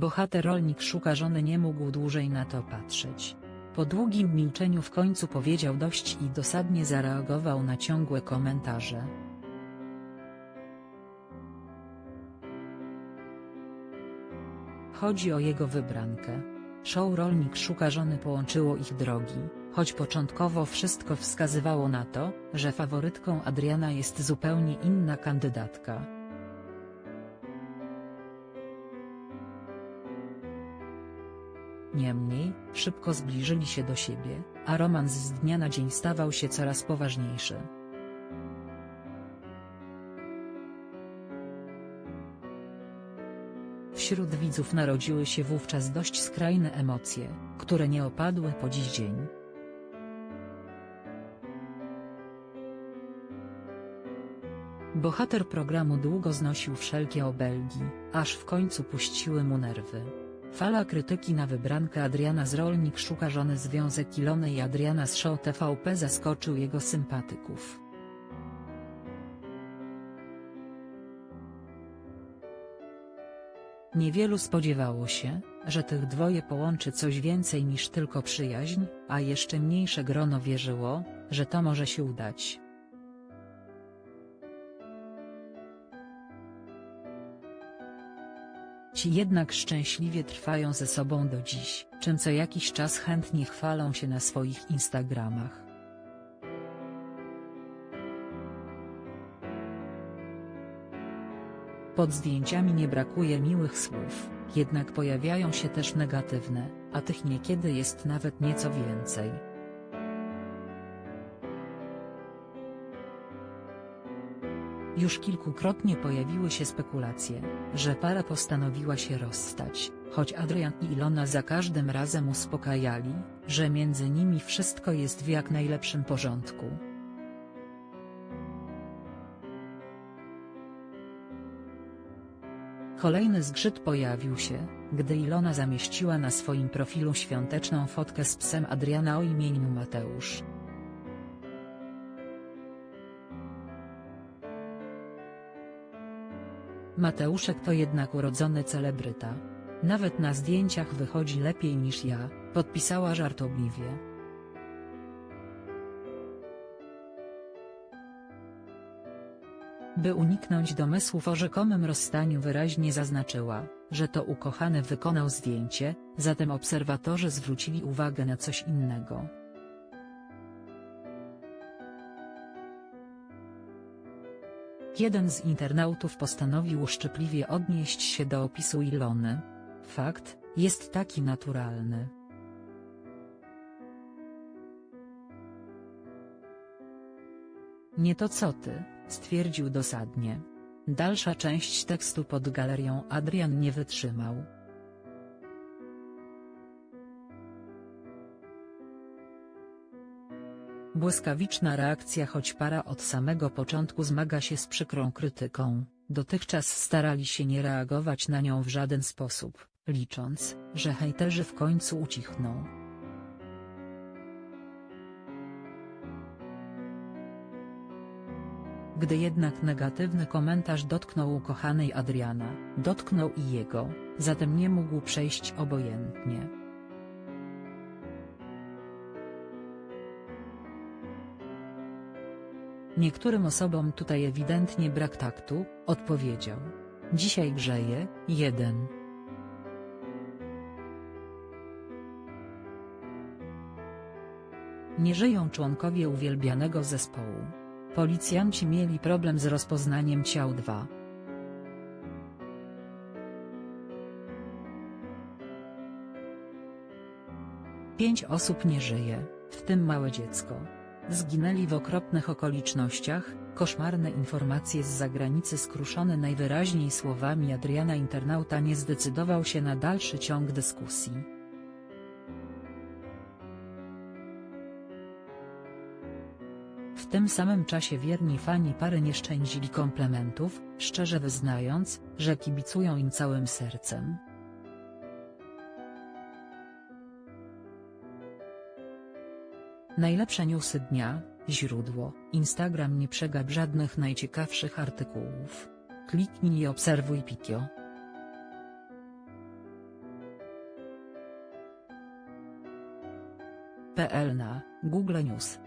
Bohater rolnik szuka żony nie mógł dłużej na to patrzeć. Po długim milczeniu w końcu powiedział dość i dosadnie zareagował na ciągłe komentarze. Chodzi o jego wybrankę. Show Rolnik szuka żony połączyło ich drogi, choć początkowo wszystko wskazywało na to, że faworytką Adriana jest zupełnie inna kandydatka. Niemniej, szybko zbliżyli się do siebie, a romans z dnia na dzień stawał się coraz poważniejszy. Wśród widzów narodziły się wówczas dość skrajne emocje, które nie opadły po dziś dzień. Bohater programu długo znosił wszelkie obelgi, aż w końcu puściły mu nerwy. Fala krytyki na wybrankę Adriana z Rolnik szuka żony związek Ilony i Adriana z show TVP zaskoczył jego sympatyków. Niewielu spodziewało się, że tych dwoje połączy coś więcej niż tylko przyjaźń, a jeszcze mniejsze grono wierzyło, że to może się udać. Ci jednak szczęśliwie trwają ze sobą do dziś, czym co jakiś czas chętnie chwalą się na swoich Instagramach. Pod zdjęciami nie brakuje miłych słów, jednak pojawiają się też negatywne, a tych niekiedy jest nawet nieco więcej. Już kilkukrotnie pojawiły się spekulacje, że para postanowiła się rozstać, choć Adrian i Ilona za każdym razem uspokajali, że między nimi wszystko jest w jak najlepszym porządku. Kolejny zgrzyt pojawił się, gdy Ilona zamieściła na swoim profilu świąteczną fotkę z psem Adriana o imieniu Mateusz. Mateuszek to jednak urodzony celebryta. Nawet na zdjęciach wychodzi lepiej niż ja, podpisała żartobliwie. By uniknąć domysłów o rzekomym rozstaniu wyraźnie zaznaczyła, że to ukochany wykonał zdjęcie, zatem obserwatorzy zwrócili uwagę na coś innego. Jeden z internautów postanowił uszczypliwie odnieść się do opisu Ilony. Fakt, jest taki naturalny. Nie to co ty, stwierdził dosadnie. Dalsza część tekstu pod galerią Adrian nie wytrzymał. Błyskawiczna reakcja choć para od samego początku zmaga się z przykrą krytyką, dotychczas starali się nie reagować na nią w żaden sposób, licząc, że hejterzy w końcu ucichną. Gdy jednak negatywny komentarz dotknął ukochanej Adriana, dotknął i jego, zatem nie mógł przejść obojętnie. Niektórym osobom tutaj ewidentnie brak taktu, odpowiedział. Dzisiaj grzeje, jeden. Nie żyją członkowie uwielbianego zespołu. Policjanci mieli problem z rozpoznaniem ciał 2. Pięć osób nie żyje, w tym małe dziecko. Zginęli w okropnych okolicznościach, koszmarne informacje z zagranicy skruszone najwyraźniej słowami Adriana internauta nie zdecydował się na dalszy ciąg dyskusji. W tym samym czasie wierni fani pary nie szczędzili komplementów, szczerze wyznając, że kibicują im całym sercem. Najlepsze newsy dnia, źródło, Instagram nie przegap żadnych najciekawszych artykułów. Kliknij i obserwuj Pikio. PL na Google News